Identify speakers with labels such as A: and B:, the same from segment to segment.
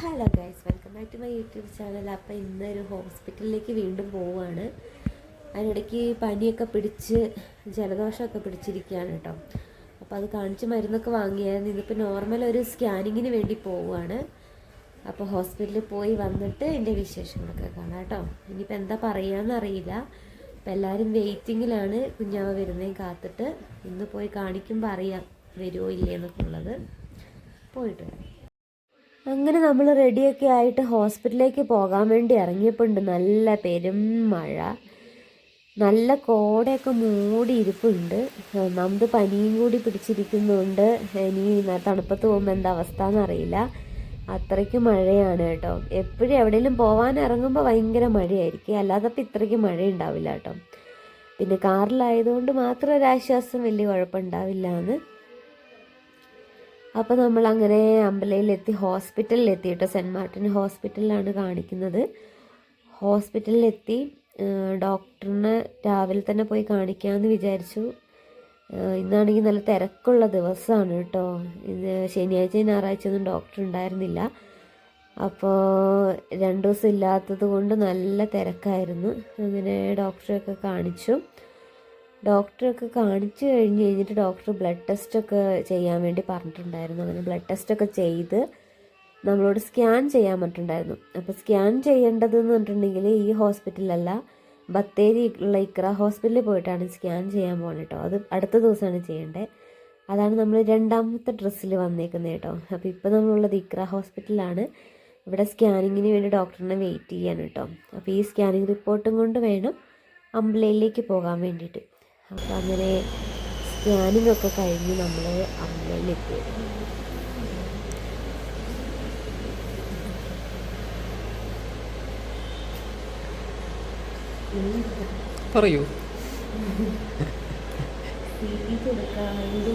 A: Hello guys welcome back to my YouTube channel. അപ്പോൾ ഇന്നൊരു ഹോസ്പിറ്റലിലേക്ക് വീണ്ടും പോവുകയാണ് അതിനിടയ്ക്ക് പനിയൊക്കെ പിടിച്ച് ജലദോഷമൊക്കെ പിടിച്ചിരിക്കുകയാണ് കേട്ടോ. അപ്പോൾ അത് കാണിച്ച് മരുന്നൊക്കെ വാങ്ങിയായിരുന്നു. ഇതിപ്പോൾ നോർമൽ ഒരു സ്കാനിങ്ങിന് വേണ്ടി പോവുകയാണ് അപ്പോൾ ഹോസ്പിറ്റലിൽ പോയി വന്നിട്ട് എന്റെ വിശേഷങ്ങളൊക്കെ കാണാം കേട്ടോ. ഇനിയിപ്പോൾ എന്താ പറയുകയെന്ന് അറിയില്ല. അപ്പോൾ എല്ലാവരും വെയിറ്റിങ്ങിലാണ് കുഞ്ഞാവ വരുന്നതും കാത്തിട്ട്. ഇന്ന് പോയി കാണിക്കുമ്പോൾ അറിയാം വരുമോ ഇല്ലേ എന്നൊക്കെ ഉള്ളത്. പോയിട്ട് അങ്ങനെ നമ്മൾ റെഡിയൊക്കെ ആയിട്ട് ഹോസ്പിറ്റലിലേക്ക് പോകാൻ വേണ്ടി ഇറങ്ങിയപ്പോണ്ട്. നല്ല പെരും മഴ. നല്ല കോടയൊക്കെ മൂടിയിരിപ്പുണ്ട്. ഒന്നാമത് പനിയും കൂടി പിടിച്ചിരിക്കുന്നുണ്ട്. ഇനി തണുപ്പത്ത് പോകുമ്പോൾ എന്താ അവസ്ഥ എന്നറിയില്ല അത്രയ്ക്ക് മഴയാണ് കേട്ടോ. എപ്പോഴും എവിടെയെങ്കിലും പോകാൻ ഇറങ്ങുമ്പോൾ ഭയങ്കര മഴയായിരിക്കും. അല്ലാതെ ഇപ്പം ഇത്രയ്ക്ക് മഴ ഉണ്ടാവില്ല കേട്ടോ. പിന്നെ കാറിലായതുകൊണ്ട് മാത്രം ഒരാശ്വാസം വലിയ കുഴപ്പമുണ്ടാവില്ല എന്ന് അപ്പോൾ നമ്മൾ അങ്ങനെ അമ്പലയിലെത്തി ഹോസ്പിറ്റലിലെത്തി കേട്ടോ സെന്റ് മാർട്ടിൻ ഹോസ്പിറ്റലിലാണ് കാണിക്കുന്നത്. ഹോസ്പിറ്റലിലെത്തി ഡോക്ടറിനെ രാവിലെ തന്നെ പോയി കാണിക്കാമെന്ന് വിചാരിച്ചു. ഇന്നാണെങ്കിൽ നല്ല തിരക്കുള്ള ദിവസമാണ് കേട്ടോ. ഇത് ശനിയാഴ്ച ഞായറാഴ്ച ഒന്നും ഡോക്ടർ ഉണ്ടായിരുന്നില്ല. അപ്പോൾ രണ്ട് ദിവസം ഇല്ലാത്തത് കൊണ്ട് നല്ല തിരക്കായിരുന്നു. അങ്ങനെ ഡോക്ടറെയൊക്കെ കാണിച്ചു. ഡോക്ടറൊക്കെ കാണിച്ചു കഴിഞ്ഞ് കഴിഞ്ഞിട്ട് ഡോക്ടർ ബ്ലഡ് ടെസ്റ്റൊക്കെ ചെയ്യാൻ വേണ്ടി പറഞ്ഞിട്ടുണ്ടായിരുന്നു. അങ്ങനെ ബ്ലഡ് ടെസ്റ്റൊക്കെ ചെയ്ത് നമ്മളോട് സ്കാൻ ചെയ്യാൻ പറഞ്ഞിട്ടുണ്ടായിരുന്നു. അപ്പോൾ സ്കാൻ ചെയ്യേണ്ടതെന്ന് പറഞ്ഞിട്ടുണ്ടെങ്കിൽ ഈ ഹോസ്പിറ്റലല്ല ബത്തേരി ഉള്ള ഇക്ര ഹോസ്പിറ്റലിൽ പോയിട്ടാണ് സ്കാൻ ചെയ്യാൻ പോകുന്നത് കേട്ടോ. അത് അടുത്ത ദിവസമാണ് ചെയ്യേണ്ടത്. അതാണ് നമ്മൾ രണ്ടാമത്തെ ഡ്രസ്സിൽ വന്നേക്കുന്നത് കേട്ടോ. അപ്പോൾ ഇപ്പോൾ നമ്മളുള്ളത് ഇക്ര ഹോസ്പിറ്റലാണ്. ഇവിടെ സ്കാനിങ്ങിന് വേണ്ടി ഡോക്ടറിനെ വെയിറ്റ് ചെയ്യാൻ കേട്ടോ. അപ്പോൾ ഈ സ്കാനിങ് റിപ്പോർട്ടും കൊണ്ട് വേണം അമ്പലയിലേക്ക് പോകാൻ വേണ്ടിയിട്ട്. അപ്പോൾ അങ്ങനെ സ്കാനിങ് ഒക്കെ കഴിഞ്ഞ് നമ്മൾ അമ്പലയിലെത്തി
B: പറയൂ.
A: വേണ്ടി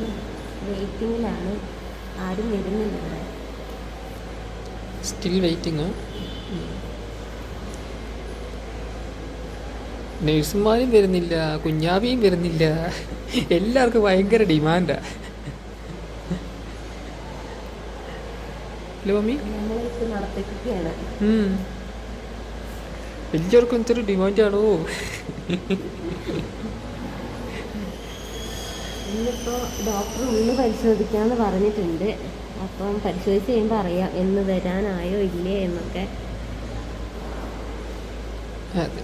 A: വെയിറ്റിങ്ങിലാണ് ആരും വരുന്നില്ല
B: സ്റ്റിൽ വെയിറ്റിംഗ് നഴ്സുമാരും വരുന്നില്ല കുഞ്ഞാവിയും വരുന്നില്ല. എല്ലാവർക്കും ഭയങ്കര ഡിമാൻഡാ അല്ലേ മമ്മി.
A: നമ്മളിപ്പോൾ നടത്തിക്കുകയാണ്
B: ഉം. എല്ലാവർക്കും എന്തൊരു ഡിമാൻഡാണോ
A: ഇന്നിപ്പോൾ ഡോക്ടർ ഒന്ന് പരിശോധിക്കാമെന്ന് പറഞ്ഞിട്ടുണ്ട്. അപ്പം പരിശോധിച്ച് കഴിയുമ്പോൾ അറിയാം എന്ന് വരാനായോ ഇല്ലേ എന്നൊക്കെ.
B: അതെ.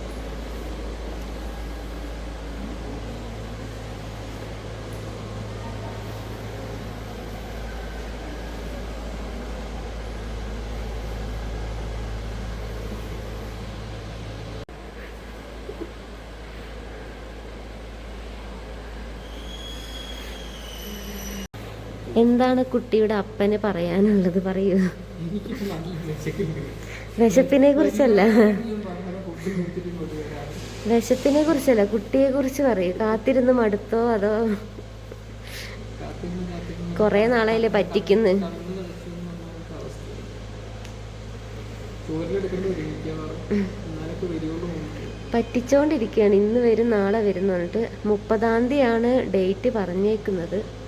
A: എന്താണ് കുട്ടിയുടെ അപ്പന് പറയാനുള്ളത്? പറയൂ. വിശപ്പിനെ കുറിച്ചല്ല. വിശപ്പിനെ കുറിച്ചല്ല കുട്ടിയെ കുറിച്ച് പറയൂ. കാത്തിരുന്ന് മടുത്തോ അതോ കൊറേ നാളായില്ലേ പറ്റിക്കുന്നു? പറ്റിച്ചോണ്ടിരിക്കുകയാണ് ഇന്ന് വരും നാളെ വരും എന്ന് പറഞ്ഞിട്ട് മുപ്പതാം തീയതിയാണ് ഡേറ്റ് പറഞ്ഞേക്കുന്നത്.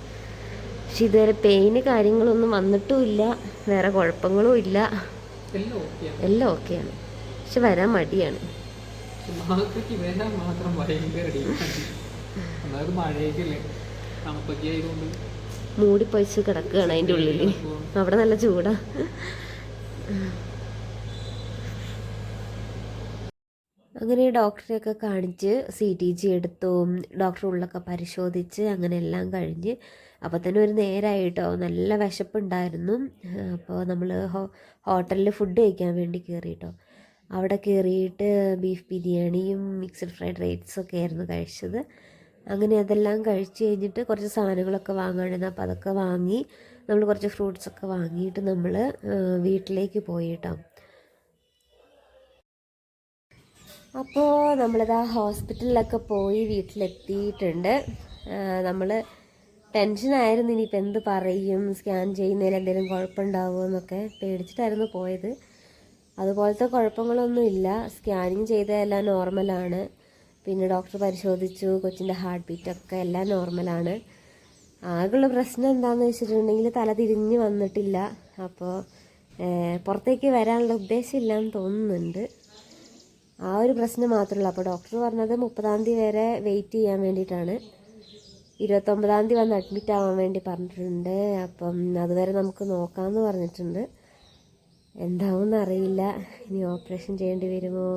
A: പക്ഷെ ഇതുവരെ പെയിന് കാര്യങ്ങളൊന്നും വന്നിട്ടുമില്ല. വേറെ കുഴപ്പങ്ങളും ഇല്ല.
B: എല്ലാം ഓക്കെയാണ്
A: പക്ഷെ വരാൻ മടിയാണ്. മൂടിപ്പൊഴിച്ച് കിടക്കുകയാണ് അതിന്റെ ഉള്ളിൽ അവിടെ നല്ല ചൂടാ. അങ്ങനെ ഡോക്ടറെയൊക്കെ കാണിച്ച് സി ടി ജി എടുത്തു ഡോക്ടർ ഉള്ളൊക്കെ പരിശോധിച്ച് അങ്ങനെ എല്ലാം കഴിഞ്ഞ്. അപ്പോൾ തന്നെ ഒരു നേരമായിട്ടോ നല്ല വിശപ്പുണ്ടായിരുന്നു. അപ്പോൾ നമ്മൾ ഹോ ഹോട്ടലിൽ ഫുഡ് കഴിക്കാൻ വേണ്ടി കയറിയിട്ടോ അവിടെ കയറിയിട്ട് ബീഫ് ബിരിയാണിയും മിക്സഡ് ഫ്രൈഡ് റൈറ്റ്സൊക്കെ ആയിരുന്നു കഴിച്ചത്. അങ്ങനെ അതെല്ലാം കഴിച്ച് കഴിഞ്ഞിട്ട് കുറച്ച് സാധനങ്ങളൊക്കെ വാങ്ങാണ്ടിരുന്നു അപ്പോൾ അതൊക്കെ വാങ്ങി നമ്മൾ കുറച്ച് ഫ്രൂട്ട്സൊക്കെ വാങ്ങിയിട്ട് നമ്മൾ വീട്ടിലേക്ക് പോയി കേട്ടോ അപ്പോൾ നമ്മളിതാ ഹോസ്പിറ്റലിലൊക്കെ പോയി വീട്ടിലെത്തിയിട്ടുണ്ട്. നമ്മൾ ടെൻഷനായിരുന്നു. ഇനിയിപ്പോൾ എന്ത് പറയും? സ്കാൻ ചെയ്യുന്നതിൽ എന്തെങ്കിലും കുഴപ്പമുണ്ടാവുമോ എന്നൊക്കെ പേടിച്ചിട്ടായിരുന്നു പോയത്. അതുപോലത്തെ കുഴപ്പങ്ങളൊന്നും ഇല്ല. സ്കാനിങ് ചെയ്തതെല്ലാം നോർമലാണ്. പിന്നെ ഡോക്ടർ പരിശോധിച്ചു. കൊച്ചിന്റെ ഹാർട്ട് ബീറ്റൊക്കെ എല്ലാം നോർമലാണ്. ആകെയുള്ള പ്രശ്നം എന്താണെന്ന് വെച്ചിട്ടുണ്ടെങ്കിൽ തല തിരിഞ്ഞ് വന്നിട്ടില്ല. അപ്പോൾ പുറത്തേക്ക് വരാനുള്ള ഉദ്ദേശമില്ലാന്ന് തോന്നുന്നുണ്ട്. ആ ഒരു പ്രശ്നം മാത്രമേ അപ്പോൾ ഡോക്ടർ പറഞ്ഞത് മുപ്പതാം തീയതി വരെ വെയിറ്റ് ചെയ്യാൻ വേണ്ടിയിട്ടാണ്. ഇരുപത്തൊമ്പതാം തീയതി വന്ന് അഡ്മിറ്റ് ആവാൻ വേണ്ടി പറഞ്ഞിട്ടുണ്ട്. അപ്പം അതുവരെ നമുക്ക് നോക്കാമെന്ന് പറഞ്ഞിട്ടുണ്ട്. എന്താവും അറിയില്ല. ഇനി ഓപ്പറേഷൻ ചെയ്യേണ്ടി വരുമോ?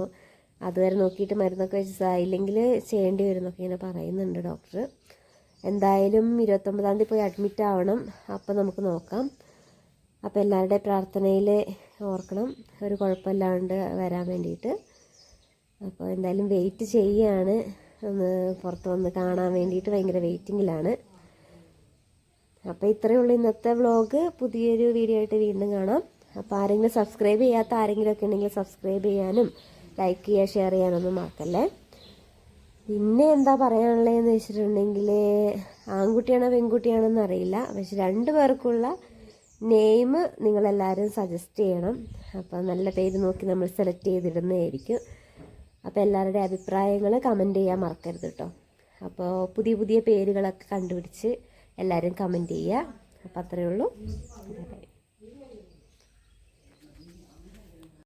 A: അതുവരെ നോക്കിയിട്ട് മരുന്നൊക്കെ വെച്ച് ഇല്ലെങ്കിൽ ചെയ്യേണ്ടി വരും എന്നൊക്കെ ഇങ്ങനെ പറയുന്നുണ്ട് ഡോക്ടർ എന്തായാലും ഇരുപത്തൊമ്പതാം തീയതി പോയി അഡ്മിറ്റ് ആവണം. അപ്പം നമുക്ക് നോക്കാം. അപ്പോൾ എല്ലാവരുടെയും പ്രാർത്ഥനയിൽ ഓർക്കണം. ഒരു കുഴപ്പമില്ലാണ്ട് വരാൻ വേണ്ടിയിട്ട്. അപ്പോൾ എന്തായാലും വെയിറ്റ് ചെയ്യാണ്. ഒന്ന് പുറത്ത് വന്ന് കാണാൻ വേണ്ടിയിട്ട് ഭയങ്കര വെയിറ്റിങ്ങിലാണ് അപ്പോൾ ഇത്രയേ ഉള്ളൂ ഇന്നത്തെ വ്ളോഗ് പുതിയൊരു വീഡിയോ ആയിട്ട് വീണ്ടും കാണാം. അപ്പോൾ ആരെങ്കിലും സബ്സ്ക്രൈബ് ചെയ്യാത്ത ആരെങ്കിലും ഒക്കെ ഉണ്ടെങ്കിൽ സബ്സ്ക്രൈബ് ചെയ്യാനും ലൈക്ക് ചെയ്യുക ഷെയർ ചെയ്യാനൊന്നും മറക്കല്ലേ? പിന്നെ എന്താ പറയാനുള്ളതെന്ന് വെച്ചിട്ടുണ്ടെങ്കിൽ ആൺകുട്ടിയാണോ പെൺകുട്ടിയാണോ അറിയില്ല. പക്ഷെ രണ്ട് പേർക്കുള്ള നെയിം നിങ്ങളെല്ലാവരും സജസ്റ്റ് ചെയ്യണം. അപ്പോൾ നല്ല പേര് നോക്കി നമ്മൾ സെലക്ട് ചെയ്തിടുന്നതായിരിക്കും. അപ്പോൾ എല്ലാവരുടെയും അഭിപ്രായങ്ങൾ കമന്റ് ചെയ്യാൻ മറക്കരുത് കേട്ടോ അപ്പോൾ പുതിയ പുതിയ പേരുകളൊക്കെ കണ്ടുപിടിച്ച് എല്ലാവരും കമന്റ് ചെയ്യുക അപ്പോൾ അത്രയേ ഉള്ളൂ.